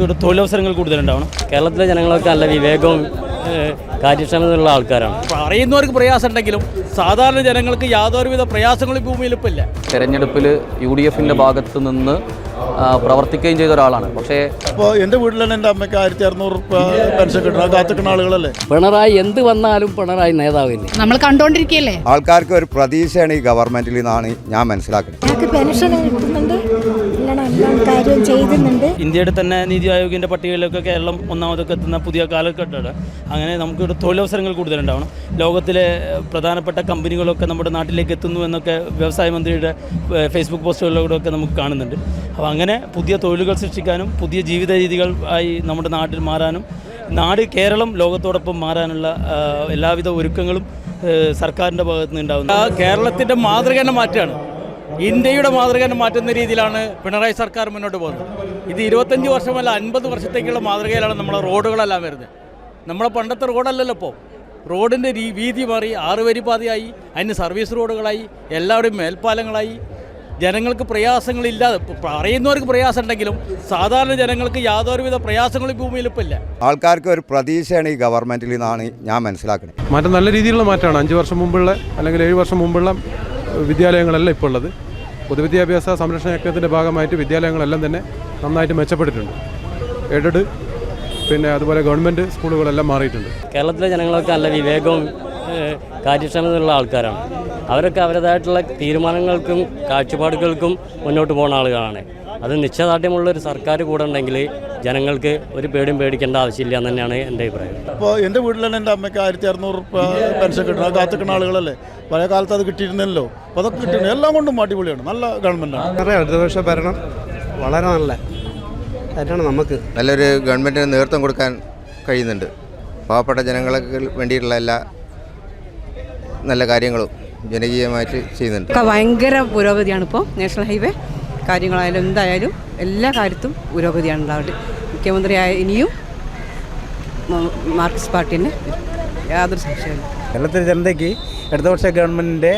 ഇവിടെ തൊഴിലവസരങ്ങൾ കൂടുതലുണ്ടാവണം. കേരളത്തിലെ ജനങ്ങളൊക്കെ നല്ല വിവേകവും കാര്യക്ഷമത കാര്യക്ഷമതയുള്ള ആൾക്കാരാണ്. അറിയുന്നവർക്ക് പ്രയാസം ഉണ്ടെങ്കിലും സാധാരണ ജനങ്ങൾക്ക് യാതൊരുവിധ പ്രയാസങ്ങളും ഭൂമിയിൽ ഇപ്പം ഇല്ല. തെരഞ്ഞെടുപ്പിൽ യു ഡി എഫിന്റെ ഭാഗത്ത് നിന്ന് പ്രവർത്തിക്കുകയും ചെയ്ത ഒരാളാണ്. പക്ഷേ അപ്പോൾ എന്റെ വീട്ടിൽ തന്നെ എന്റെ അമ്മയ്ക്ക് ആയിരത്തി അറുന്നൂറ് പെൻഷൻ കിട്ടണം. കാത്തിക്കുന്ന ആളുകളല്ലേ? പിണറായി എന്ത് വന്നാലും പിണറായി നേതാവിന് നമ്മൾ കണ്ടോണ്ടിരിക്കുകയല്ലേ? ആൾക്കാർക്ക് ഒരു പ്രതീക്ഷയാണ് ഈ ഗവൺമെന്റിൽ നിന്നാണ് ഞാൻ മനസ്സിലാക്കുന്നത്. പെൻഷൻ കാര്യം ചെയ്യുന്നുണ്ട് ഇന്ത്യയുടെ തന്നെ നീതി ആയോഗിന്റെ പട്ടികയിലൊക്കെ കേരളം ഒന്നാമതൊക്കെ എത്തുന്ന പുതിയ കാലഘട്ടമാണ്. അങ്ങനെ നമുക്ക് ഇവിടെ തൊഴിലവസരങ്ങൾ കൂടുതലുണ്ടാവണം. ലോകത്തിലെ പ്രധാനപ്പെട്ട കമ്പനികളൊക്കെ നമ്മുടെ നാട്ടിലേക്ക് എത്തുന്നു എന്നൊക്കെ വ്യവസായ മന്ത്രിയുടെ ഫേസ്ബുക്ക് പോസ്റ്റുകളിലൂടെ ഒക്കെ നമുക്ക് കാണുന്നുണ്ട്. അപ്പോൾ അങ്ങനെ പുതിയ തൊഴിലുകൾ സൃഷ്ടിക്കാനും പുതിയ ജീവിത രീതികൾ ആയി നമ്മുടെ നാട്ടിൽ മാറാനും നാട് കേരളം ലോകത്തോടൊപ്പം മാറാനുള്ള എല്ലാവിധ ഒരുക്കങ്ങളും സർക്കാരിന്റെ ഭാഗത്തുനിന്ന് ഉണ്ടാകുന്നു കേരളത്തിന്റെ മാതൃക തന്നെ മാറ്റുകയാണ്. ഇന്ത്യയുടെ മാതൃക മാറ്റുന്ന രീതിയിലാണ് പിണറായി സർക്കാർ മുന്നോട്ട് പോകുന്നത്. ഇത് ഇരുപത്തഞ്ച് വർഷമല്ല അൻപത് വർഷത്തേക്കുള്ള മാതൃകയിലാണ് നമ്മളെ റോഡുകളെല്ലാം വരുന്നത്. നമ്മളെ പണ്ടത്തെ റോഡല്ലല്ലോ ഇപ്പോൾ റോഡിന്റെ രീ വീതി മാറി ആറ് വരി പാതയായി അതിന് സർവീസ് റോഡുകളായി എല്ലാവരുടെയും മേൽപ്പാലങ്ങളായി. ജനങ്ങൾക്ക് പ്രയാസങ്ങളില്ലാതെ പറയുന്നവർക്ക് അറിയുന്നവർക്ക് പ്രയാസം ഉണ്ടെങ്കിലും സാധാരണ ജനങ്ങൾക്ക് യാതൊരുവിധ പ്രയാസങ്ങളും ഭൂമിയിൽ ഇപ്പം ഇല്ല. ആൾക്കാർക്ക് ഒരു പ്രതീക്ഷയാണ് ഈ ഗവൺമെന്റിൽ നിന്നാണ് ഞാൻ മനസ്സിലാക്കുന്നത്. മാറ്റം നല്ല രീതിയിലുള്ള മാറ്റമാണ്. അഞ്ച് വർഷം മുമ്പുള്ള അല്ലെങ്കിൽ ഏഴ് വർഷം മുമ്പുള്ള വിദ്യാലയങ്ങളല്ല ഇപ്പോൾ ഉള്ളത്. പൊതുവിദ്യാഭ്യാസ സംരക്ഷണ യജ്ഞത്തിന്റെ ഭാഗമായിട്ട് വിദ്യാലയങ്ങളെല്ലാം തന്നെ നന്നായിട്ട് മെച്ചപ്പെട്ടിട്ടുണ്ട്. എയ്ഡഡ് പിന്നെ അതുപോലെ ഗവൺമെന്റ് സ്കൂളുകളെല്ലാം മാറിയിട്ടുണ്ട്. കേരളത്തിലെ ജനങ്ങൾക്ക് നല്ല വിവേകവും കാര്യക്ഷമതയുള്ള ആൾക്കാരാണ്. അവരൊക്കെ അവരുടേതായിട്ടുള്ള തീരുമാനങ്ങൾക്കും കാഴ്ചപ്പാടുകൾക്കും മുന്നോട്ട് പോകുന്ന ആളുകളാണ്. അത് നിശ്ചയദാർഢ്യമുള്ള ഒരു സർക്കാർ കൂടെ ഉണ്ടെങ്കിൽ ജനങ്ങൾക്ക് ഒരു പേടിയും പേടിക്കേണ്ട ആവശ്യമില്ല എന്ന് തന്നെയാണ് എന്റെ അഭിപ്രായം. അപ്പോൾ എന്റെ വീട്ടിൽ തന്നെ എന്റെ അമ്മയ്ക്ക് ആയിരത്തി അറുന്നൂറ് റുപ്യ പെൻഷൻ കിട്ടണം. അത് കാത്തിക്കുന്ന ആളുകളല്ലേ? പഴയ കാലത്ത് അത് കിട്ടിയിരുന്നല്ലോ അപ്പോൾ അതൊക്കെ കിട്ടുന്നു എല്ലാം കൊണ്ടും അടിപൊളിയാണ്. നല്ല ഗവൺമെന്റാണ്. അറിയാം ഇടതുപക്ഷ ഭരണം വളരെ നല്ല. അതിനാണ് നമുക്ക്. നല്ലൊരു ഗവൺമെന്റിന് നേതൃത്വം കൊടുക്കാൻ കഴിയുന്നുണ്ട്. പാവപ്പെട്ട ജനങ്ങൾക്ക് വേണ്ടിയിട്ടുള്ള എല്ലാ നല്ല കാര്യങ്ങളും ജനകീയമായിട്ട് ചെയ്യുന്നുണ്ട്. ഒക്കെ ഭയങ്കര പുരോഗതിയാണ് ഇപ്പോൾ നാഷണൽ ഹൈവേ. കാര്യങ്ങളായാലും എന്തായാലും എല്ലാ കാര്യത്തും പുരോഗതിയാണ് ഉണ്ടാവുന്നത്. മുഖ്യമന്ത്രിയായ ഇനിയും മാർക്സിസ്റ്റ് പാർട്ടിന് യാതൊരു സംശയമില്ല കേരളത്തിലെ ജനതയ്ക്ക് ഇടതുപക്ഷ ഗവൺമെന്റിന്റെ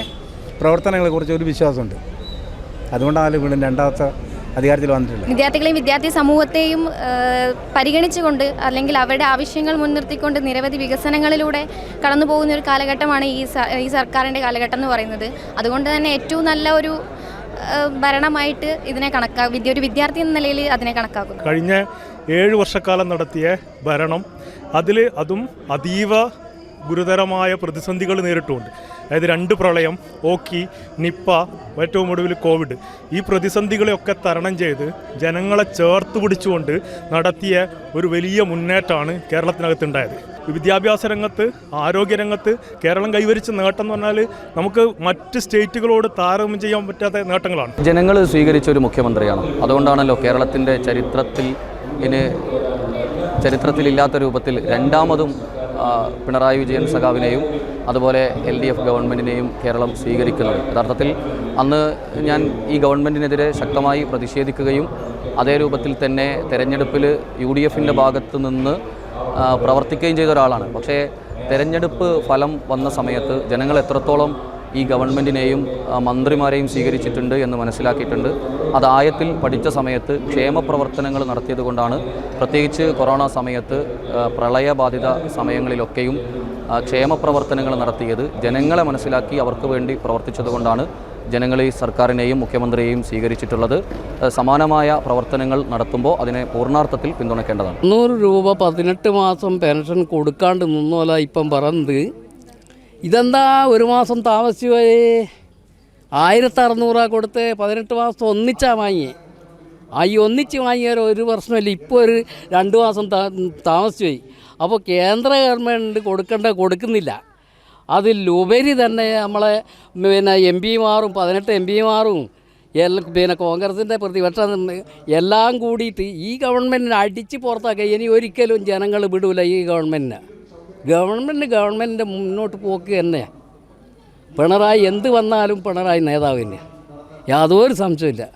പ്രവർത്തനങ്ങളെക്കുറിച്ച് ഒരു വിശ്വാസമുണ്ട്. അതുകൊണ്ടാണ് വീണ്ടും രണ്ടാമത്തെ അധികാരത്തിൽ വന്നിട്ടുള്ളത് വിദ്യാർത്ഥികളെയും വിദ്യാർത്ഥി സമൂഹത്തെയും പരിഗണിച്ചുകൊണ്ട് അല്ലെങ്കിൽ അവരുടെ ആവശ്യങ്ങൾ മുൻനിർത്തിക്കൊണ്ട് നിരവധി വികസനങ്ങളിലൂടെ കടന്നു പോകുന്ന ഒരു കാലഘട്ടമാണ് ഈ ഈ സർക്കാരിന്റെ കാലഘട്ടം എന്ന് പറയുന്നത്. അതുകൊണ്ട് തന്നെ ഏറ്റവും നല്ല ഒരു ഭരണമായിട്ട് ഇതിനെ കണക്കാ വിദ്യ ഒരു വിദ്യാർത്ഥി എന്ന നിലയിൽ അതിനെ കണക്കാക്കും കഴിഞ്ഞ ഏഴ് വർഷക്കാലം നടത്തിയ ഭരണം അതിൽ അതും അതീവ ഗുരുതരമായ പ്രതിസന്ധികൾ നേരിട്ടുകൊണ്ട് അതായത് രണ്ട് പ്രളയം ഓക്കി നിപ്പ ഏറ്റവും ഒടുവിൽ കോവിഡ്. ഈ പ്രതിസന്ധികളെയൊക്കെ തരണം ചെയ്ത് ജനങ്ങളെ ചേർത്ത് പിടിച്ചുകൊണ്ട് നടത്തിയ ഒരു വലിയ മുന്നേറ്റമാണ് കേരളത്തിനകത്തുണ്ടായത്. വിദ്യാഭ്യാസ രംഗത്ത് ആരോഗ്യരംഗത്ത് കേരളം കൈവരിച്ച നേട്ടം എന്ന് പറഞ്ഞാൽ നമുക്ക് മറ്റ് സ്റ്റേറ്റുകളോട് താരതമ്യം ചെയ്യാൻ പറ്റാത്ത നേട്ടങ്ങളാണ്. ജനങ്ങൾ സ്വീകരിച്ച ഒരു മുഖ്യമന്ത്രിയാണ്. അതുകൊണ്ടാണല്ലോ കേരളത്തിന്റെ ചരിത്രത്തിൽ ഇനി ചരിത്രത്തിലില്ലാത്ത രൂപത്തിൽ രണ്ടാമതും പിണറായി വിജയൻ സഖാവിനെയും അതുപോലെ എൽ ഡി എഫ് ഗവൺമെന്റിനെയും കേരളം സ്വീകരിക്കുന്നത് യഥാർത്ഥത്തിൽ അന്ന് ഞാൻ ഈ ഗവൺമെന്റിനെതിരെ ശക്തമായി പ്രതിഷേധിക്കുകയും അതേ രൂപത്തിൽ തന്നെ തെരഞ്ഞെടുപ്പിൽ യു ഡി എഫിന്റെ ഭാഗത്ത് നിന്ന് പ്രവർത്തിക്കുകയും ചെയ്ത ഒരാളാണ്. പക്ഷേ തെരഞ്ഞെടുപ്പ് ഫലം വന്ന സമയത്ത് ജനങ്ങൾ എത്രത്തോളം ഈ ഗവൺമെന്റിനെയും മന്ത്രിമാരെയും സ്വീകരിച്ചിട്ടുണ്ട് എന്ന് മനസ്സിലാക്കിയിട്ടുണ്ട്. അതായത്തിൽ പഠിച്ച സമയത്ത് ക്ഷേമ പ്രവർത്തനങ്ങൾ നടത്തിയത് കൊണ്ടാണ്. പ്രത്യേകിച്ച് കൊറോണ സമയത്ത് പ്രളയബാധിത സമയങ്ങളിലൊക്കെയും ക്ഷേമ പ്രവർത്തനങ്ങൾ നടത്തിയത് ജനങ്ങളെ മനസ്സിലാക്കി അവർക്ക് വേണ്ടി പ്രവർത്തിച്ചതുകൊണ്ടാണ് ജനങ്ങൾ ഈ സർക്കാരിനെയും മുഖ്യമന്ത്രിയെയും സ്വീകരിച്ചിട്ടുള്ളത്. സമാനമായ പ്രവർത്തനങ്ങൾ നടത്തുമ്പോൾ അതിനെ പൂർണാർത്ഥത്തിൽ പിന്തുണയ്ക്കേണ്ടതാണ്. നൂറ് രൂപ പതിനെട്ട് മാസം പെൻഷൻ കൊടുക്കാണ്ട് നിന്നോല ഇപ്പം പറഞ്ഞത്. ഇതെന്താ ഒരു മാസം താമസിച്ചു പോയേ ആയിരത്തി അറുന്നൂറാ കൊടുത്ത് പതിനെട്ട് മാസം ഒന്നിച്ചാ വാങ്ങിയേ. ആ ഈ ഒന്നിച്ച് വാങ്ങിയാൽ ഒരു പ്രശ്നമില്ല. ഇപ്പോൾ ഒരു രണ്ട് മാസം താമസിച്ചു അപ്പോൾ കേന്ദ്ര ഗവൺമെന്റ് കൊടുക്കേണ്ട കൊടുക്കുന്നില്ല. അതിലുപരി തന്നെ നമ്മളെ പിന്നെ എം പിമാറും പതിനെട്ട് എം പിമാറും എല്ലാം പിന്നെ കോൺഗ്രസിന്റെ പ്രതിപക്ഷ എല്ലാം കൂടിയിട്ട് ഈ ഗവൺമെന്റിനെ അടിച്ച് പുറത്താക്കുക ഇനി ഒരിക്കലും ജനങ്ങൾ വിടൂല ഈ ഗവൺമെന്റിനെ. ഗവൺമെന്റ് ഗവൺമെന്റിന്റെ മുന്നോട്ട് പോക്ക് തന്നെ. പിണറായി എന്ത് വന്നാലും പിണറായി നേതാവ് തന്നെ യാതൊരു സംശയമില്ല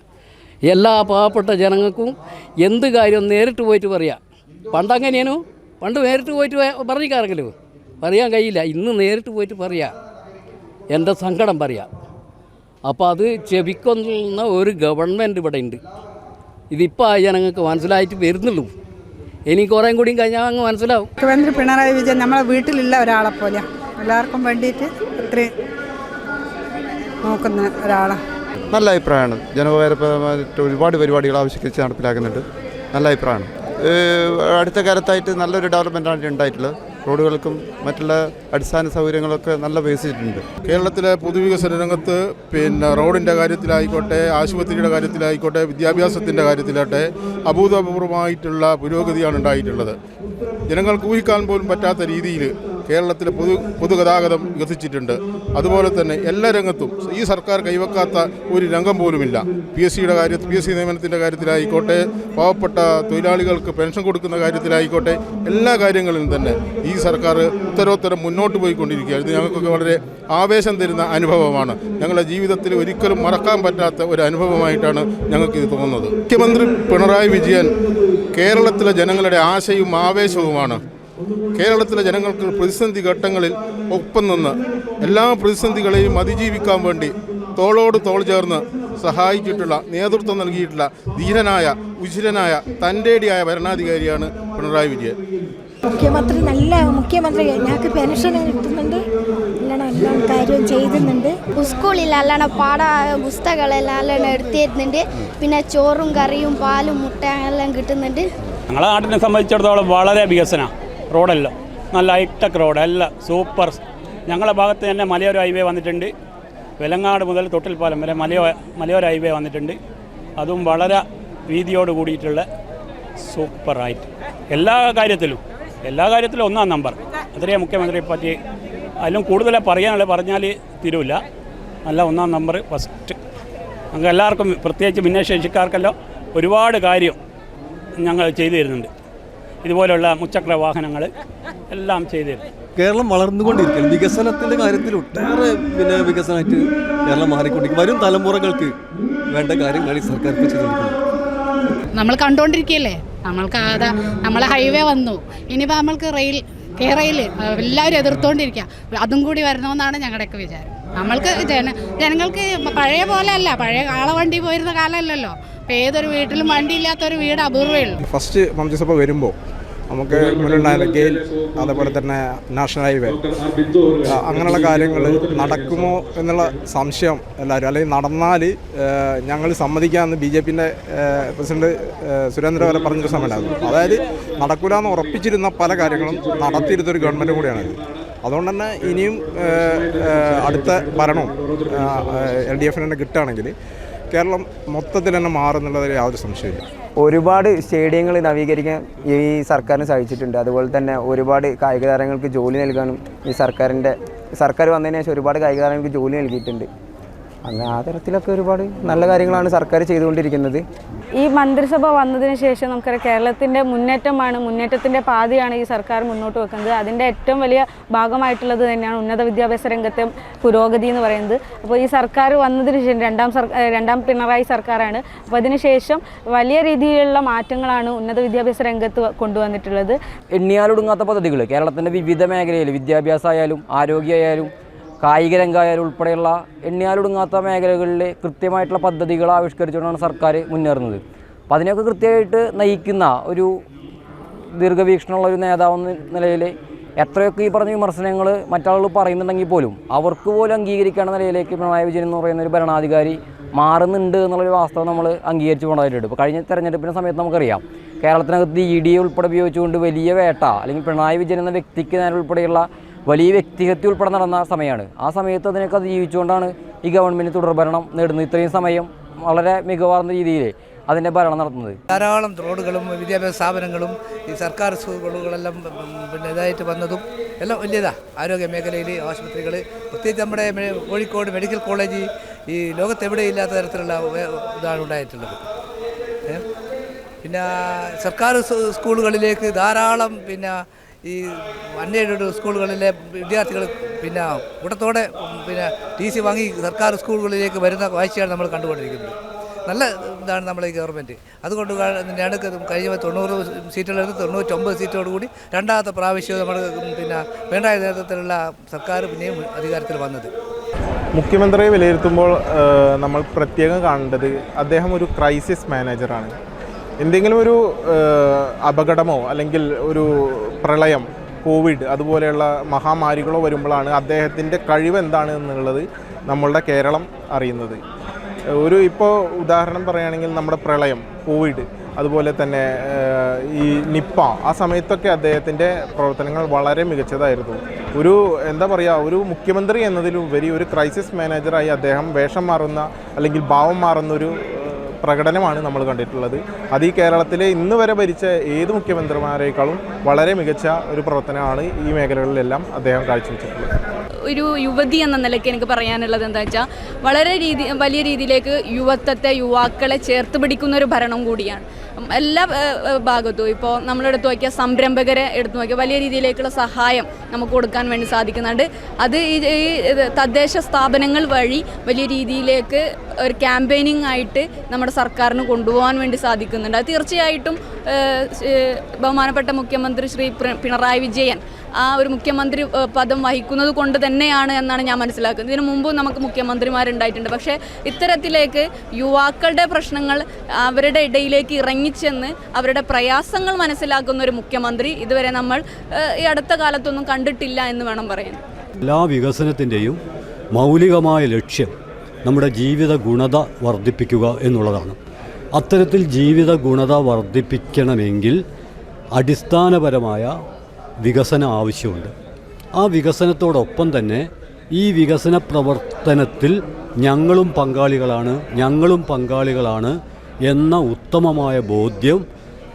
എല്ലാ പാവപ്പെട്ട ജനങ്ങൾക്കും എന്ത് കാര്യം നേരിട്ട് പോയിട്ട് പറയാം. പണ്ടങ്ങനെയാണോ പണ്ട് നേരിട്ട് പോയിട്ട് പറഞ്ഞിക്കാറെങ്കിലും പറയാൻ കഴിയില്ല. ഇന്ന് നേരിട്ട് പോയിട്ട് പറയാം. എന്റെ സങ്കടം പറയാം. അപ്പോൾ അത് ചെവിക്കൊന്നുന്ന ഒരു ഗവൺമെന്റ് ഇവിടെ ഉണ്ട്. ഇതിപ്പോൾ ജനങ്ങൾക്ക് മനസ്സിലായിട്ട് വരുന്നുള്ളൂ. ഇനി കുറേ കൂടിയും കഴിഞ്ഞാൽ അങ്ങ് മനസ്സിലാവും. മുഖ്യമന്ത്രി പിണറായി വിജയൻ നമ്മളെ വീട്ടിലുള്ള ഒരാളെ പോലെ എല്ലാവർക്കും വേണ്ടിയിട്ട് ഇത്രയും നോക്കുന്ന ഒരാളാണ് നല്ല അഭിപ്രായമാണ്. ജനോപകാരപ്രദമായിട്ട് ഒരുപാട് പരിപാടികൾ ആവിഷ്കരിച്ച് നടപ്പിലാക്കുന്നുണ്ട്. നല്ല അഭിപ്രായമാണ്. അടുത്ത കാലത്തായിട്ട് നല്ലൊരു ഡെവലപ്മെന്റാണ് ഉണ്ടായിട്ടുള്ളത്. റോഡുകൾക്കും മറ്റുള്ള അടിസ്ഥാന സൗകര്യങ്ങളൊക്കെ നല്ല വികസിച്ചിട്ടുണ്ട്. കേരളത്തിലെ പൊതുവികസന രംഗത്ത് പിന്നെ റോഡിന്റെ കാര്യത്തിലായിക്കോട്ടെ ആശുപത്രിയുടെ കാര്യത്തിലായിക്കോട്ടെ വിദ്യാഭ്യാസത്തിന്റെ കാര്യത്തിലാട്ടെ അഭൂതപൂർവമായിട്ടുള്ള പുരോഗതിയാണ് ഉണ്ടായിട്ടുള്ളത്. ജനങ്ങൾക്ക് ഊഹിക്കാൻ പോലും പറ്റാത്ത രീതിയിൽ കേരളത്തിലെ പൊതു പൊതുഗതാഗതം വികസിച്ചിട്ടുണ്ട്. അതുപോലെ തന്നെ എല്ലാ രംഗത്തും ഈ സർക്കാർ കൈവക്കാത്ത ഒരു രംഗം പോലുമില്ല. പി എസ് സിയുടെ കാര്യത്തിൽ പി എസ് സി നിയമനത്തിന്റെ കാര്യത്തിലായിക്കോട്ടെ പാവപ്പെട്ട തൊഴിലാളികൾക്ക് പെൻഷൻ കൊടുക്കുന്ന കാര്യത്തിലായിക്കോട്ടെ എല്ലാ കാര്യങ്ങളിലും തന്നെ ഈ സർക്കാർ ഉത്തരോത്തരം മുന്നോട്ട് പോയിക്കൊണ്ടിരിക്കുകയാണ്. ഇത് ഞങ്ങൾക്കൊക്കെ വളരെ ആവേശം തരുന്ന അനുഭവമാണ്. ഞങ്ങളുടെ ജീവിതത്തിൽ ഒരിക്കലും മറക്കാൻ പറ്റാത്ത ഒരു അനുഭവമായിട്ടാണ് ഞങ്ങൾക്ക് ഇത് തോന്നുന്നത്. മുഖ്യമന്ത്രി പിണറായി വിജയൻ കേരളത്തിലെ ജനങ്ങളുടെ ആശയും ആവേശവുമാണ്. കേരളത്തിലെ ജനങ്ങൾക്ക് പ്രതിസന്ധി ഘട്ടങ്ങളിൽ ഒപ്പം നിന്ന് എല്ലാ പ്രതിസന്ധികളെയും അതിജീവിക്കാൻ വേണ്ടി തോളോട് തോൾ ചേർന്ന് സഹായിച്ചിട്ടുള്ള നേതൃത്വം നൽകിയിട്ടുള്ള ധീരനായ ഉചിരനായ തന്റെടിയായ ഭരണാധികാരിയാണ് പിണറായി വിജയൻ. മുഖ്യമന്ത്രി നല്ല മുഖ്യമന്ത്രി ഞങ്ങൾക്ക് പെൻഷൻ കിട്ടുന്നുണ്ട്. നല്ലോണം എല്ലാം കാര്യവും ചെയ്യുന്നുണ്ട് സ്കൂളിൽ നല്ലോണം പാഠ പുസ്തകങ്ങളെല്ലാം നല്ലോണം എടുത്തു തരുന്നുണ്ട് പിന്നെ ചോറും കറിയും പാലും മുട്ട എല്ലാം കിട്ടുന്നുണ്ട്. ഞങ്ങളെ നാട്ടിനെ സംബന്ധിച്ചിടത്തോളം വളരെ വികസന. റോഡെല്ലാം. നല്ല ഹൈടെക് റോഡ് അല്ല സൂപ്പർ ഞങ്ങളുടെ ഭാഗത്ത് തന്നെ മലയോര ഹൈവേ വന്നിട്ടുണ്ട്. വെലങ്ങാട് മുതൽ തൊട്ടിൽപ്പാലം വരെ മലയോ മലയോര ഹൈവേ വന്നിട്ടുണ്ട്. അതും വളരെ വീതിയോട് കൂടിയിട്ടുള്ള സൂപ്പറായിട്ട് എല്ലാ കാര്യത്തിലും എല്ലാ കാര്യത്തിലും ഒന്നാം നമ്പർ അത്രയും മുഖ്യമന്ത്രിയെ പറ്റി അതിലും കൂടുതൽ പറയാനുള്ള പറഞ്ഞാൽ തിരുവില്ല നല്ല ഒന്നാം നമ്പർ ഫസ്റ്റ് ഞങ്ങൾക്ക് എല്ലാവർക്കും പ്രത്യേകിച്ച് ഭിന്നശേഷിക്കാർക്കെല്ലാം ഒരുപാട് കാര്യം ഞങ്ങൾ ചെയ്തു തരുന്നുണ്ട്. ഇതുപോലുള്ള മുച്ചക്ര വാഹനങ്ങൾ എല്ലാം ചെയ്തിരുന്നു. കേരളം വളർന്നുകൊണ്ടിരിക്കുകയാണ്. വികസനത്തിന്റെ കാര്യത്തിൽ ഒട്ടേറെ പിന്നെ വികസനമായിട്ട് കേരളം മാറിക്കൊണ്ടിരിക്കും വരും തലമുറകൾക്ക് വേണ്ട കാര്യങ്ങളാണ് ഈ സർക്കാർ ഇപ്പോൾ ചെയ്തുകൊണ്ടിരിക്കുന്നത്. നമ്മൾ കണ്ടുകൊണ്ടിരിക്കുകയല്ലേ നമ്മൾക്ക് അതാ നമ്മളെ ഹൈവേ വന്നു. ഇനിയിപ്പോൾ നമ്മൾക്ക് റെയിൽ കേരയിൽ എല്ലാവരും എതിർത്തുകൊണ്ടിരിക്കുക അതും കൂടി വരണമെന്നാണ് ഞങ്ങളുടെയൊക്കെ വിചാരം. നമ്മൾക്ക് ജന ജനങ്ങൾക്ക് പഴയ പോലെ അല്ല പഴയ കാളവണ്ടി പോയിരുന്ന കാലമല്ലല്ലോ. ഇപ്പോൾ ഏതൊരു വീട്ടിലും വണ്ടി ഇല്ലാത്തൊരു വീട് അപൂർവമേ ഉള്ളൂ. ഫസ്റ്റ് മന്ത്രിസഭ വരുമ്പോൾ നമുക്ക് മുന്നിലുണ്ടായ ഗെയിൽ അതേപോലെ തന്നെ നാഷണൽ ഹൈവേ. അങ്ങനെയുള്ള കാര്യങ്ങൾ നടക്കുമോ എന്നുള്ള സംശയം എല്ലാവരും അല്ലെങ്കിൽ നടന്നാൽ ഞങ്ങൾ സമ്മതിക്കാമെന്ന് ബി ജെ പിന്റെ പ്രസിഡന്റ് സുരേന്ദ്ര വരെ പറഞ്ഞൊരു സമയമുണ്ടായിരുന്നു. അതായത് നടക്കൂലെന്ന് ഉറപ്പിച്ചിരുന്ന പല കാര്യങ്ങളും നടത്തിയിരുന്നൊരു ഗവൺമെന്റ് കൂടിയാണിത്. അതുകൊണ്ട് തന്നെ ഇനിയും അടുത്ത ഭരണവും എൽ ഡി എഫിന് തന്നെ കിട്ടുകയാണെങ്കിൽ കേരളം മൊത്തത്തിൽ തന്നെ മാറുന്നുള്ളതിൽ യാതൊരു സംശയമില്ല ഒരുപാട് സ്റ്റേഡിയങ്ങൾ നവീകരിക്കാൻ ഈ സർക്കാരിന് സാധിച്ചിട്ടുണ്ട്. അതുപോലെ തന്നെ ഒരുപാട് കായിക താരങ്ങൾക്ക് ജോലി നൽകാനും ഈ സർക്കാരിന്റെ സർക്കാർ വന്നതിന് ശേഷം ഒരുപാട് കായിക താരങ്ങൾക്ക് ജോലി നൽകിയിട്ടുണ്ട്. അങ്ങനെ ആ തരത്തിലൊക്കെ ഒരുപാട് നല്ല കാര്യങ്ങളാണ് സർക്കാർ ചെയ്തുകൊണ്ടിരിക്കുന്നത്. ഈ മന്ത്രിസഭ വന്നതിന് ശേഷം നമുക്കറിയാം കേരളത്തിന്റെ മുന്നേറ്റമാണ് മുന്നേറ്റത്തിന്റെ പാതയാണ് ഈ സർക്കാർ മുന്നോട്ട് വെക്കുന്നത്. അതിന്റെ ഏറ്റവും വലിയ ഭാഗമായിട്ടുള്ളത് തന്നെയാണ് ഉന്നത വിദ്യാഭ്യാസ രംഗത്തെ പുരോഗതി എന്ന് പറയുന്നത്. അപ്പോൾ ഈ സർക്കാർ വന്നതിന് ശേഷം രണ്ടാം സർ രണ്ടാം പിണറായി സർക്കാരാണ്. അപ്പോൾ അതിനുശേഷം വലിയ രീതിയിലുള്ള മാറ്റങ്ങളാണ് ഉന്നത വിദ്യാഭ്യാസ രംഗത്ത് കൊണ്ടുവന്നിട്ടുള്ളത്. എണ്ണിയാലൊടുങ്ങാത്ത പദ്ധതികൾ കേരളത്തിന്റെ വിവിധ മേഖലയിൽ വിദ്യാഭ്യാസമായാലും ആരോഗ്യമായാലും കായിക രംഗമായാലും ഉൾപ്പെടെയുള്ള എണ്ണിയാലൊടുങ്ങാത്ത മേഖലകളിൽ കൃത്യമായിട്ടുള്ള പദ്ധതികൾ ആവിഷ്കരിച്ചുകൊണ്ടാണ് സർക്കാർ മുന്നേറുന്നത്. അപ്പോൾ അതിനെയൊക്കെ കൃത്യമായിട്ട് നയിക്കുന്ന ഒരു ദീർഘവീക്ഷണമുള്ള ഒരു നേതാവെന്ന നിലയിൽ എത്രയൊക്കെ ഈ പറഞ്ഞ വിമർശനങ്ങൾ മറ്റാളുകൾ പറയുന്നുണ്ടെങ്കിൽ പോലും അവർക്ക് പോലും അംഗീകരിക്കേണ്ട നിലയിലേക്ക് പിണറായി വിജയൻ എന്ന് പറയുന്ന ഒരു ഭരണാധികാരി മാറുന്നുണ്ട് എന്നുള്ളൊരു വാസ്തവം നമ്മൾ അംഗീകരിച്ച് പോകേണ്ടതായിട്ടുണ്ട് ഇപ്പോൾ കഴിഞ്ഞ തെരഞ്ഞെടുപ്പിന്റെ സമയത്ത് നമുക്കറിയാം കേരളത്തിനകത്ത് ഇ ഡി ഉൾപ്പെടെ ഉപയോഗിച്ചുകൊണ്ട് വലിയ വേട്ട അല്ലെങ്കിൽ പിണറായി വിജയൻ എന്ന വ്യക്തിക്ക് നേരെ ഉൾപ്പെടെയുള്ള വലിയ വ്യക്തിഹത്യ ഉൾപ്പെടെ നടന്ന സമയമാണ്. ആ സമയത്ത് അതിനൊക്കെ അത് ജീവിച്ചുകൊണ്ടാണ് ഈ ഗവൺമെന്റ് തുടർഭരണം നേടുന്നത്. ഇത്രയും സമയം വളരെ മികവാർന്ന രീതിയിൽ അതിന്റെ ഭരണം നടത്തുന്നത്. ധാരാളം റോഡുകളും വിദ്യാഭ്യാസ സ്ഥാപനങ്ങളും ഈ സർക്കാർ സ്കൂളുകളെല്ലാം പിന്നെ ഇതായിട്ട് വന്നതും എല്ലാം വലിയതാണ് ആരോഗ്യ മേഖലയിൽ ആശുപത്രികൾ പ്രത്യേകിച്ച് നമ്മുടെ കോഴിക്കോട് മെഡിക്കൽ കോളേജ് ഈ ലോകത്തെവിടെ ഇല്ലാത്ത തരത്തിലുള്ള ഇതാണ് ഉണ്ടായിട്ടുള്ളത്. പിന്നെ സർക്കാർ സ്കൂളുകളിലേക്ക് ധാരാളം പിന്നെ ഈ അൺഎയ്ഡഡ് സ്കൂളുകളിലെ വിദ്യാർത്ഥികൾ പിന്നെ കൂട്ടത്തോടെ പിന്നെ ടി സി വാങ്ങി സർക്കാർ സ്കൂളുകളിലേക്ക് വരുന്ന കാഴ്ചയാണ് നമ്മൾ കണ്ടുകൊണ്ടിരിക്കുന്നത്. നല്ല ഇതാണ് നമ്മളെ ഈ ഗവൺമെന്റ് അതുകൊണ്ട് തന്നെയാണ് കഴിഞ്ഞ തൊണ്ണൂറ് സീറ്റുകളിൽ തൊണ്ണൂറ്റൊമ്പത് സീറ്റോട് കൂടി രണ്ടാമത്തെ പ്രാവശ്യം നമ്മൾ പിന്നെ വേണ്ടായ നേതൃത്വത്തിലുള്ള സർക്കാർ പിന്നെയും അധികാരത്തിൽ വന്നത്. മുഖ്യമന്ത്രിയെ വിലയിരുത്തുമ്പോൾ നമ്മൾ പ്രത്യേകം കാണേണ്ടത് അദ്ദേഹം ഒരു ക്രൈസിസ് മാനേജറാണ് എന്തെങ്കിലും ഒരു അപകടമോ അല്ലെങ്കിൽ ഒരു പ്രളയം കോവിഡ് അതുപോലെയുള്ള മഹാമാരികളോ വരുമ്പോഴാണ് അദ്ദേഹത്തിന്റെ കഴിവ് എന്താണ് എന്നുള്ളത് നമ്മളുടെ കേരളം അറിയുന്നത്. ഒരു ഇപ്പോൾ ഉദാഹരണം പറയുകയാണെങ്കിൽ നമ്മുടെ പ്രളയം കോവിഡ് അതുപോലെ തന്നെ ഈ നിപ്പ ആ സമയത്തൊക്കെ അദ്ദേഹത്തിന്റെ പ്രവർത്തനങ്ങൾ വളരെ മികച്ചതായിരുന്നു. ഒരു എന്താ പറയുക ഒരു മുഖ്യമന്ത്രി എന്നതിലുപരി ഒരു ക്രൈസിസ് മാനേജറായി അദ്ദേഹം വേഷം മാറുന്ന അല്ലെങ്കിൽ ഭാവം മാറുന്ന ഒരു ഏഹ്, പ്രകടനമാണ് നമ്മൾ കണ്ടിട്ടുള്ളത്. അത് ഈ കേരളത്തിലെ ഇന്ന് വരെ ഭരിച്ച ഏത് മുഖ്യമന്ത്രിമാരെക്കാളും വളരെ മികച്ച ഒരു പ്രവർത്തനമാണ് ഈ മേഖലകളിലെല്ലാം അദ്ദേഹം കാഴ്ചവെച്ചിട്ടുള്ളത്. ഒരു യുവതി എന്ന നിലയ്ക്ക് എനിക്ക് പറയാനുള്ളത് എന്താ വെച്ചാൽ വളരെ രീതി വലിയ രീതിയിലേക്ക് യുവത്വത്തെ യുവാക്കളെ ചേർത്ത് പിടിക്കുന്ന ഒരു ഭരണം കൂടിയാണ്. എല്ലാ ഭാഗത്തും ഇപ്പോൾ നമ്മളെടുത്ത് നോക്കിയാൽ സംരംഭകരെ എടുത്തു നോക്കിയാൽ വലിയ രീതിയിലേക്കുള്ള സഹായം നമുക്ക് കൊടുക്കാൻ വേണ്ടി സാധിക്കുന്നുണ്ട്. അത് ഈ തദ്ദേശ സ്ഥാപനങ്ങൾ വഴി വലിയ രീതിയിലേക്ക് ഒരു ക്യാമ്പയിനിങ് ആയിട്ട് നമ്മുടെ സർക്കാരിന് കൊണ്ടുപോകാൻ വേണ്ടി സാധിക്കുന്നുണ്ട്. അത് തീർച്ചയായിട്ടും ബഹുമാനപ്പെട്ട മുഖ്യമന്ത്രി ശ്രീ പിണറായി വിജയൻ ആ ഒരു മുഖ്യമന്ത്രി പദം വഹിക്കുന്നത് കൊണ്ട് തന്നെയാണ് എന്നാണ് ഞാൻ മനസ്സിലാക്കുന്നത്. ഇതിനു മുമ്പും നമുക്ക് മുഖ്യമന്ത്രിമാരുണ്ടായിട്ടുണ്ട്. പക്ഷേ ഇത്തരത്തിലേക്ക് യുവാക്കളുടെ പ്രശ്നങ്ങൾ അവരുടെ ഇടയിലേക്ക് ഇറങ്ങിച്ചെന്ന് അവരുടെ പ്രയാസങ്ങൾ മനസ്സിലാക്കുന്ന ഒരു മുഖ്യമന്ത്രി ഇതുവരെ നമ്മൾ ഈ അടുത്ത കാലത്തൊന്നും കണ്ടിട്ടില്ല എന്ന് വേണം പറയാൻ. എല്ലാ വികസനത്തിന്റെയും മൗലികമായ ലക്ഷ്യം നമ്മുടെ ജീവിത ഗുണത വർദ്ധിപ്പിക്കുക എന്നുള്ളതാണ്. അത്തരത്തിൽ ജീവിത ഗുണത വർദ്ധിപ്പിക്കണമെങ്കിൽ അടിസ്ഥാനപരമായ വികസനം ആവശ്യമുണ്ട്. ആ വികസനത്തോടൊപ്പം തന്നെ ഈ വികസന പ്രവർത്തനത്തിൽ ഞങ്ങളും പങ്കാളികളാണ് ഞങ്ങളും പങ്കാളികളാണ് എന്ന ഉത്തമമായ ബോധ്യം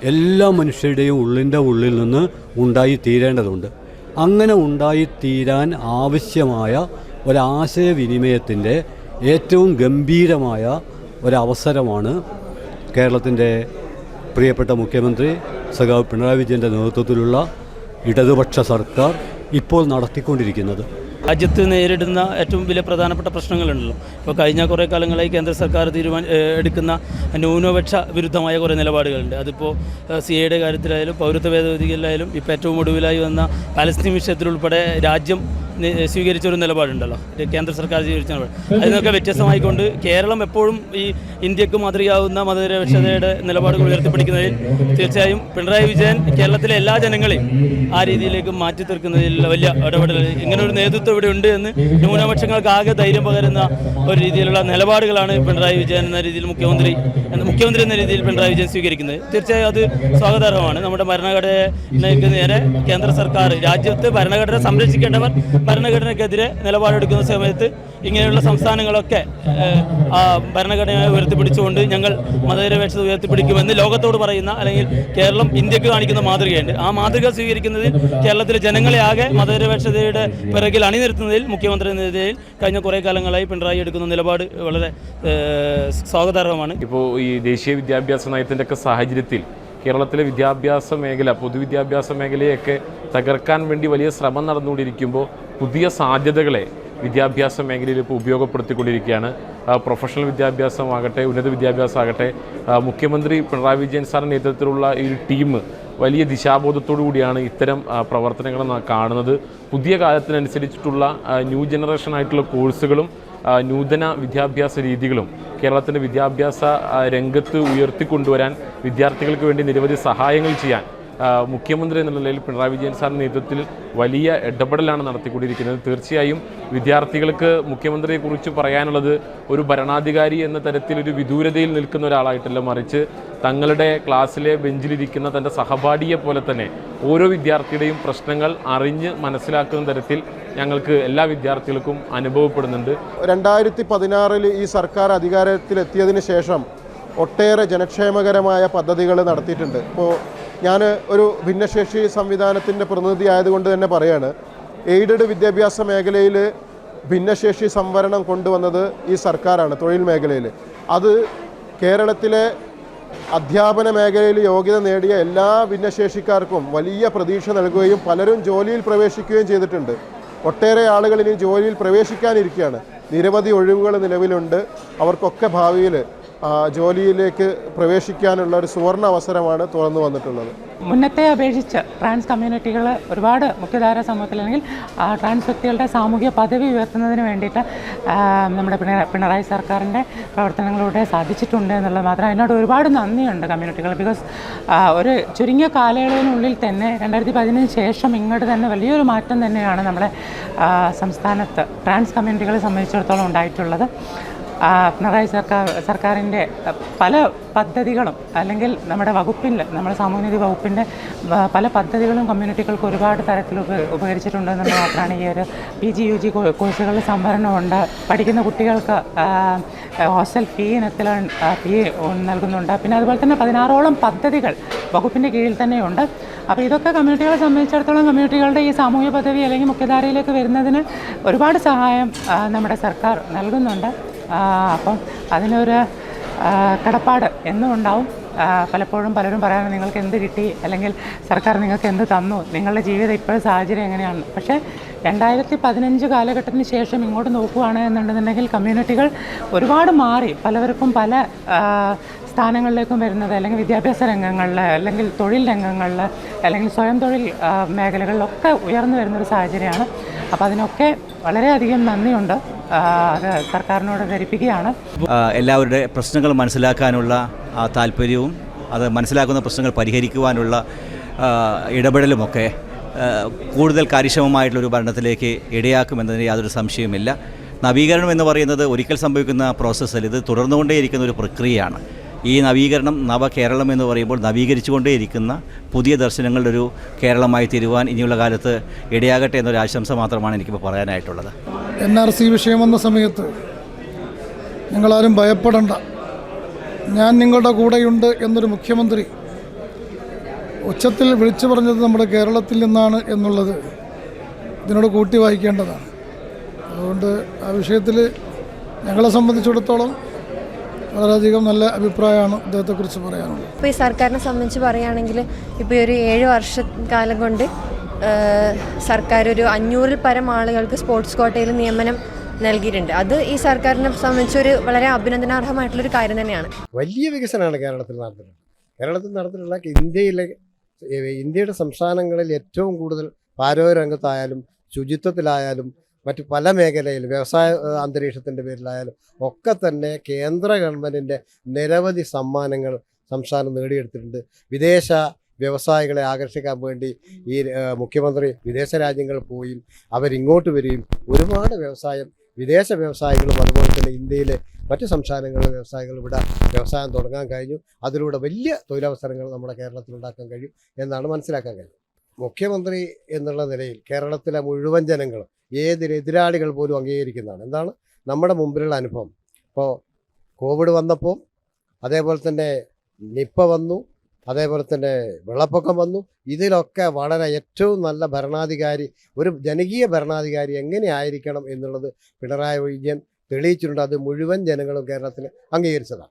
എല്ലാ മനുഷ്യരുടെയും ഉള്ളിന്റെ ഉള്ളിൽ നിന്ന് ഉണ്ടായി തീരേണ്ടതുണ്ട് അങ്ങനെ ഉണ്ടായിത്തീരാൻ ആവശ്യമായ ഒരാശയവിനിമയത്തിന്റെ ഏറ്റവും ഗംഭീരമായ ഒരവസരമാണ് കേരളത്തിന്റെ പ്രിയപ്പെട്ട മുഖ്യമന്ത്രി സഖാവ് പിണറായി വിജയന്റെ നേതൃത്വത്തിലുള്ള ഇടതുപക്ഷ സർക്കാർ ഇപ്പോൾ നടത്തിക്കൊണ്ടിരിക്കുന്നത്. രാജ്യത്ത് നേരിടുന്ന ഏറ്റവും വലിയ പ്രധാനപ്പെട്ട പ്രശ്നങ്ങളുണ്ടല്ലോ. ഇപ്പോൾ കഴിഞ്ഞ കുറേ കാലങ്ങളായി കേന്ദ്ര സർക്കാർ തീരുമാന എടുക്കുന്ന ന്യൂനപക്ഷ വിരുദ്ധമായ കുറേ നിലപാടുകളുണ്ട്. അതിപ്പോൾ സി എയുടെ കാര്യത്തിലായാലും പൗരത്വ ഭേദഗതിയിലായാലും ഇപ്പോൾ ഏറ്റവും ഒടുവിലായി വന്ന പാലസ്തീൻ വിഷയത്തിലുൾപ്പെടെ രാജ്യം സ്വീകരിച്ച ഒരു നിലപാടുണ്ടല്ലോ. കേന്ദ്ര സർക്കാർ സ്വീകരിച്ച നിലപാട്. അതിൽ നിന്നൊക്കെ വ്യത്യസ്തമായിക്കൊണ്ട് കേരളം എപ്പോഴും ഈ ഇന്ത്യയ്ക്ക് മാതൃകയാവുന്ന മതനിരപേക്ഷതയുടെ നിലപാടുകൾ ഉയർത്തിപ്പിടിക്കുന്നതിൽ തീർച്ചയായും പിണറായി വിജയൻ കേരളത്തിലെ എല്ലാ ജനങ്ങളെയും ആ രീതിയിലേക്ക് മാറ്റി തീർക്കുന്നതിൽ വലിയ ഇടപെടൽ. ഇങ്ങനെ ഒരു നേതൃത്വം ഇവിടെ ഉണ്ട് എന്ന് ന്യൂനപക്ഷങ്ങൾക്ക് ആകെ ധൈര്യം പകരുന്ന ഒരു രീതിയിലുള്ള നിലപാടുകളാണ് പിണറായി വിജയൻ എന്ന രീതിയിൽ മുഖ്യമന്ത്രി മുഖ്യമന്ത്രി എന്ന രീതിയിൽ പിണറായി വിജയൻ സ്വീകരിക്കുന്നത്. തീർച്ചയായും അത് സ്വാഗതാർഹമാണ്. നമ്മുടെ ഭരണഘടനയ്ക്ക് നേരെ കേന്ദ്ര സർക്കാർ രാജ്യത്ത് ഭരണഘടന സംരക്ഷിക്കേണ്ടവർ ഭരണഘടനയ്ക്കെതിരെ നിലപാടെടുക്കുന്ന സമയത്ത് ഇങ്ങനെയുള്ള സംസ്ഥാനങ്ങളൊക്കെ ഭരണഘടനയെ ഉയർത്തിപ്പിടിച്ചുകൊണ്ട് ഞങ്ങൾ മതനിരപേക്ഷത ഉയർത്തിപ്പിടിക്കുമെന്ന് ലോകത്തോട് പറയുന്ന അല്ലെങ്കിൽ കേരളം ഇന്ത്യയ്ക്ക് കാണിക്കുന്ന മാതൃകയുണ്ട്. ആ മാതൃക സ്വീകരിക്കുന്നതിൽ കേരളത്തിലെ ജനങ്ങളെ ആകെ മതനിരപേക്ഷതയുടെ പിറകിൽ അണിനിരത്തുന്നതിൽ മുഖ്യമന്ത്രി നിലയിൽ കഴിഞ്ഞ കുറേ കാലങ്ങളായി പിണറായി എടുക്കുന്ന നിലപാട് വളരെ സ്വാഗതാർഹമാണ്. ഇപ്പോൾ ഈ ദേശീയ വിദ്യാഭ്യാസ നയത്തിന്റെ ഒക്കെ സാഹചര്യത്തിൽ കേരളത്തിലെ വിദ്യാഭ്യാസ മേഖല പൊതുവിദ്യാഭ്യാസ മേഖലയൊക്കെ തകർക്കാൻ വേണ്ടി വലിയ ശ്രമം നടന്നുകൊണ്ടിരിക്കുമ്പോൾ പുതിയ സാധ്യതകളെ വിദ്യാഭ്യാസ മേഖലയിൽ ഇപ്പോൾ ഉപയോഗപ്പെടുത്തിക്കൊണ്ടിരിക്കുകയാണ്. പ്രൊഫഷണൽ വിദ്യാഭ്യാസമാകട്ടെ ഉന്നത വിദ്യാഭ്യാസമാകട്ടെ മുഖ്യമന്ത്രി പിണറായി വിജയൻ സാറിന്റെ നേതൃത്വത്തിലുള്ള ഈ ടീം വലിയ ദിശാബോധത്തോടു കൂടിയാണ് ഇത്തരം പ്രവർത്തനങ്ങൾ കാണുന്നത്. പുതിയ കാലത്തിനനുസരിച്ചിട്ടുള്ള ന്യൂ ജനറേഷൻ ആയിട്ടുള്ള കോഴ്സുകളും നൂതന വിദ്യാഭ്യാസ രീതികളും കേരളത്തിന്റെ വിദ്യാഭ്യാസ രംഗത്ത് ഉയർത്തിക്കൊണ്ടുവരാൻ വിദ്യാർത്ഥികൾക്ക് വേണ്ടി നിരവധി സഹായങ്ങൾ ചെയ്യാൻ മുഖ്യമന്ത്രി എന്ന നിലയിൽ പിണറായി വിജയൻ സാറിന്റെ നേതൃത്വത്തിൽ വലിയ ഇടപെടലാണ് നടത്തിക്കൊണ്ടിരിക്കുന്നത്. തീർച്ചയായും വിദ്യാർത്ഥികൾക്ക് മുഖ്യമന്ത്രിയെക്കുറിച്ച് പറയാനുള്ളത് ഒരു ഭരണാധികാരി എന്ന തരത്തിൽ ഒരു വിദൂരതയിൽ നിൽക്കുന്ന ഒരാളായിട്ടല്ല മറിച്ച് തങ്ങളുടെ ക്ലാസ്സിലെ ബെഞ്ചിലിരിക്കുന്ന തന്റെ സഹപാഠിയെ പോലെ തന്നെ ഓരോ വിദ്യാർത്ഥിയുടെയും പ്രശ്നങ്ങൾ അറിഞ്ഞ് മനസ്സിലാക്കുന്ന തരത്തിൽ ഞങ്ങൾക്ക് എല്ലാ വിദ്യാർത്ഥികൾക്കും അനുഭവപ്പെടുന്നുണ്ട്. രണ്ടായിരത്തി പതിനാറിൽ ഈ സർക്കാർ അധികാരത്തിലെത്തിയതിന് ശേഷം ഒട്ടേറെ ജനക്ഷേമകരമായ പദ്ധതികൾ നടത്തിയിട്ടുണ്ട്. ഇപ്പോൾ ഞാൻ ഒരു ഭിന്നശേഷി സംവിധാനത്തിന്റെ പ്രതിനിധി ആയതുകൊണ്ട് തന്നെ പറയാണ് എയ്ഡഡ് വിദ്യാഭ്യാസ മേഖലയിൽ ഭിന്നശേഷി സംവരണം കൊണ്ടുവന്നത് ഈ സർക്കാരാണ് തൊഴിൽ മേഖലയിൽ. അത് കേരളത്തിലെ അധ്യാപന മേഖലയിൽ യോഗ്യത നേടിയ എല്ലാ ഭിന്നശേഷിക്കാർക്കും വലിയ പ്രതീക്ഷ നൽകുകയും പലരും ജോലിയിൽ പ്രവേശിക്കുകയും ചെയ്തിട്ടുണ്ട്. ഒട്ടേറെ ആളുകൾ ഇനി ജോലിയിൽ പ്രവേശിക്കാനിരിക്കുകയാണ്. നിരവധി ഒഴിവുകൾ നിലവിലുണ്ട്. അവർക്കൊക്കെ ഭാവിയിൽ ജോലിയിലേക്ക് പ്രവേശിക്കാനുള്ള ഒരു സുവർണ അവസരമാണ് തുറന്നു വന്നിട്ടുള്ളത്. മുന്നത്തെ അപേക്ഷിച്ച് ട്രാൻസ് കമ്മ്യൂണിറ്റികൾ ഒരുപാട് മുഖ്യധാര സമൂഹത്തിൽ അല്ലെങ്കിൽ ട്രാൻസ് വ്യക്തികളുടെ സാമൂഹ്യ പദവി ഉയർത്തുന്നതിന് വേണ്ടിയിട്ട് നമ്മുടെ പിണ പിണറായി സർക്കാരിന്റെ പ്രവർത്തനങ്ങളിലൂടെ സാധിച്ചിട്ടുണ്ട് എന്നുള്ളത് മാത്രം അതിനോട് ഒരുപാട് നന്ദിയുണ്ട് കമ്മ്യൂണിറ്റികൾ. ബിക്കോസ് ഒരു ചുരുങ്ങിയ കാലയളവിനുള്ളിൽ തന്നെ രണ്ടായിരത്തി പതിനഞ്ച് ശേഷം ഇങ്ങോട്ട് തന്നെ വലിയൊരു മാറ്റം തന്നെയാണ് നമ്മുടെ സംസ്ഥാനത്ത് ട്രാൻസ് കമ്മ്യൂണിറ്റികളെ സംബന്ധിച്ചിടത്തോളം ഉണ്ടായിട്ടുള്ളത്. പിണറായി സർക്കാർ സർക്കാരിന്റെ പല പദ്ധതികളും അല്ലെങ്കിൽ നമ്മുടെ വകുപ്പിന്റെ നമ്മുടെ സാമൂഹ്യനീതി വകുപ്പിന്റെ പല പദ്ധതികളും കമ്മ്യൂണിറ്റികൾക്ക് ഒരുപാട് തരത്തിൽ ഉപ ഉപകരിച്ചിട്ടുണ്ടെന്നുള്ള മാത്രമാണ് ഈ ഒരു പി ജി യു ജി കോഴ്സുകളിൽ സംവരണമുണ്ട് പഠിക്കുന്ന കുട്ടികൾക്ക് ഹോസ്റ്റൽ ഫീ ഇനത്തിൽ ഫീ നൽകുന്നുണ്ട്. പിന്നെ അതുപോലെ തന്നെ പതിനാറോളം പദ്ധതികൾ വകുപ്പിന്റെ കീഴിൽ തന്നെയുണ്ട് അപ്പോൾ ഇതൊക്കെ കമ്മ്യൂണിറ്റികളെ സംബന്ധിച്ചിടത്തോളം കമ്മ്യൂണിറ്റികളുടെ ഈ സാമൂഹ്യ പദവി അല്ലെങ്കിൽ മുഖ്യധാരയിലേക്ക് വരുന്നതിന് ഒരുപാട് സഹായം നമ്മുടെ സർക്കാർ നൽകുന്നുണ്ട്. അപ്പം അതിനൊരു കടപ്പാട് എന്നും ഉണ്ടാവും പലപ്പോഴും പലരും പറയാറ് നിങ്ങൾക്ക് എന്ത് കിട്ടി? അല്ലെങ്കിൽ സർക്കാർ നിങ്ങൾക്ക് എന്ത് തന്നു? നിങ്ങളുടെ ജീവിതം ഇപ്പോഴും സാഹചര്യം എങ്ങനെയാണ്? പക്ഷേ രണ്ടായിരത്തി പതിനഞ്ച് കാലഘട്ടത്തിന് ശേഷം ഇങ്ങോട്ട് നോക്കുകയാണ് എന്നുണ്ടെന്നുണ്ടെങ്കിൽ കമ്മ്യൂണിറ്റികൾ ഒരുപാട് മാറി. പലവർക്കും പല സ്ഥാനങ്ങളിലേക്കും വരുന്നത് അല്ലെങ്കിൽ വിദ്യാഭ്യാസ രംഗങ്ങളിൽ അല്ലെങ്കിൽ തൊഴിൽ രംഗങ്ങളിൽ അല്ലെങ്കിൽ സ്വയം തൊഴിൽ മേഖലകളിലൊക്കെ ഉയർന്നു വരുന്നൊരു സാഹചര്യമാണ്. അപ്പോൾ അതിനൊക്കെ വളരെയധികം നന്ദിയുണ്ട്. അത് സർക്കാരിനോട് ധരിപ്പിക്കുകയാണ്. എല്ലാവരുടെ പ്രശ്നങ്ങൾ മനസ്സിലാക്കാനുള്ള താല്പര്യവും അത് മനസ്സിലാക്കുന്ന പ്രശ്നങ്ങൾ പരിഹരിക്കുവാനുള്ള ഇടപെടലുമൊക്കെ കൂടുതൽ കാര്യക്ഷമമായിട്ടുള്ളൊരു ഭരണത്തിലേക്ക് ഇടയാക്കുമെന്നതിന് യാതൊരു സംശയവുമില്ല. നവീകരണം എന്ന് പറയുന്നത് ഒരിക്കൽ സംഭവിക്കുന്ന പ്രോസസ്സിൽ ഇത് തുടർന്നുകൊണ്ടേയിരിക്കുന്ന ഒരു പ്രക്രിയയാണ്. ഈ നവീകരണം നവകേരളം എന്ന് പറയുമ്പോൾ നവീകരിച്ചുകൊണ്ടേയിരിക്കുന്ന പുതിയ ദർശനങ്ങളുടെ ഒരു കേരളമായി തീരുവാൻ ഇനിയുള്ള കാലത്ത് ഇടയാകട്ടെ എന്നൊരു ആശംസ മാത്രമാണ് എനിക്കിപ്പോൾ പറയാനായിട്ടുള്ളത്. എൻ ആർ സി വിഷയം വന്ന സമയത്ത് നിങ്ങളാരും ഭയപ്പെടണ്ട. ഞാൻ നിങ്ങളുടെ കൂടെയുണ്ട് എന്നൊരു മുഖ്യമന്ത്രി ഉച്ചത്തിൽ വിളിച്ചു പറഞ്ഞത് നമ്മുടെ കേരളത്തിൽ നിന്നാണ് എന്നുള്ളത് ഇതിനോട് കൂട്ടി വായിക്കേണ്ടതാണ്. അതുകൊണ്ട് ആ വിഷയത്തിൽ ഞങ്ങളെ സംബന്ധിച്ചിടത്തോളം വളരെയധികം നല്ല അഭിപ്രായമാണ് അദ്ദേഹത്തെക്കുറിച്ച് പറയാനുള്ളത്. ഇപ്പോൾ ഈ സർക്കാരിനെ സംബന്ധിച്ച് പറയുകയാണെങ്കിൽ ഇപ്പോൾ ഒരു ഏഴ് വർഷക്കാലം കൊണ്ട് സർക്കാർ ഒരു അഞ്ഞൂറിൽ പരം ആളുകൾക്ക് സ്പോർട്സ് കോട്ടയിൽ നിയമനം നൽകിയിട്ടുണ്ട്. അത് ഈ സർക്കാരിനെ സംബന്ധിച്ച് ഒരു വളരെ അഭിനന്ദനാർഹമായിട്ടുള്ളൊരു കാര്യം തന്നെയാണ്. വലിയ വികസനമാണ് കേരളത്തിൽ നടന്നിട്ടുള്ളത്. കേരളത്തിൽ നടന്നിട്ടുള്ള ഇന്ത്യയിലെ ഇന്ത്യയുടെ സംസ്ഥാനങ്ങളിൽ ഏറ്റവും കൂടുതൽ ആരോഗ്യ രംഗത്തായാലും ശുചിത്വത്തിലായാലും മറ്റു പല മേഖലയിൽ വ്യവസായ അന്തരീക്ഷത്തിന്റെ പേരിലായാലും ഒക്കെ തന്നെ കേന്ദ്ര ഗവൺമെന്റിന്റെ നിരവധി സമ്മാനങ്ങൾ സംസ്ഥാനം നേടിയെടുത്തിട്ടുണ്ട്. വിദേശ വ്യവസായികളെ ആകർഷിക്കാൻ വേണ്ടി ഈ മുഖ്യമന്ത്രി വിദേശ രാജ്യങ്ങളിൽ പോയി അവരിങ്ങോട്ട് വരികയും ഒരുപാട് വ്യവസായം വിദേശ വ്യവസായികളും അതുപോലെ തന്നെ ഇന്ത്യയിലെ മറ്റ് സംസ്ഥാനങ്ങളിലെ വ്യവസായികൾ ഇവിടെ വ്യവസായം തുടങ്ങാൻ കഴിഞ്ഞു. അതിലൂടെ വലിയ തൊഴിലവസരങ്ങൾ നമ്മുടെ കേരളത്തിൽ ഉണ്ടാക്കാൻ കഴിയും എന്നാണ് മനസ്സിലാക്കാൻ കഴിയും മുഖ്യമന്ത്രി എന്നുള്ള നിലയിൽ കേരളത്തിലെ മുഴുവൻ ജനങ്ങളും ഏതൊരു എതിരാളികൾ പോലും അംഗീകരിക്കുന്നതാണ്. എന്താണ്? നമ്മുടെ മുമ്പിലുള്ള അനുഭവം. ഇപ്പോൾ കോവിഡ് വന്നപ്പോൾ അതേപോലെ തന്നെ നിപ്പ വന്നു അതേപോലെ തന്നെ വെള്ളപ്പൊക്കം വന്നു. ഇതിലൊക്കെ വളരെ ഏറ്റവും നല്ല ഭരണാധികാരി ഒരു ജനകീയ ഭരണാധികാരി എങ്ങനെയായിരിക്കണം എന്നുള്ളത് പിണറായി വിജയൻ തെളിയിച്ചിട്ടുണ്ട്. അത് മുഴുവൻ ജനങ്ങളും കേരളത്തിൽ അംഗീകരിച്ചതാണ്.